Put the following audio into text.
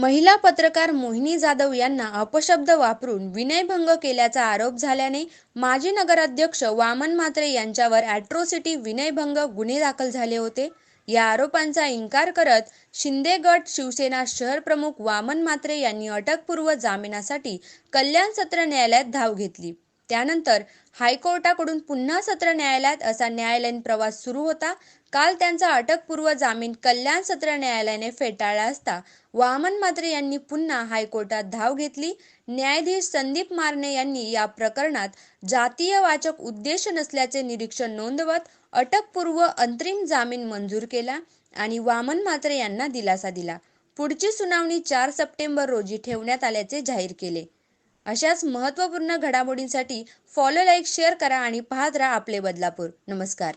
महिला पत्रकार मोहिनी जाधव यांना अपशब्द वापरून विनयभंग केल्याचा आरोप झाल्याने माजी नगराध्यक्ष वामन म्हात्रे यांच्यावर ॲट्रोसिटी विनयभंग गुन्हे दाखल झाले होते. या आरोपांचा इन्कार करत शिंदे गट शिवसेना शहरप्रमुख वामन म्हात्रे यांनी अटकपूर्व जामिनासाठी कल्याण सत्र न्यायालयात धाव घेतली. त्यानंतर हायकोर्टाकडून पुन्हा सत्र न्यायालयात असा न्यायालयीन प्रवास सुरू होता. काल त्यांचा अटकपूर्व जामीन कल्याण सत्र न्यायालयाने फेटाळला असता वामन मात्रे यांनी पुन्हा हायकोर्टात धाव घेतली. न्यायाधीश संदीप मारणे यांनी या प्रकरणात जातीय वाचक उद्देश नसल्याचे निरीक्षण नोंदवत अटकपूर्व अंतरिम जामीन मंजूर केला आणि वामन मात्रे यांना दिलासा दिला. पुढची सुनावणी चार सप्टेंबर रोजी ठेवण्यात आल्याचे जाहीर केले. अशाच महत्त्वपूर्ण घडामोडींसाठी फॉलो लाईक शेअर करा आणि पाहत राहा आपले बदलापूर. नमस्कार.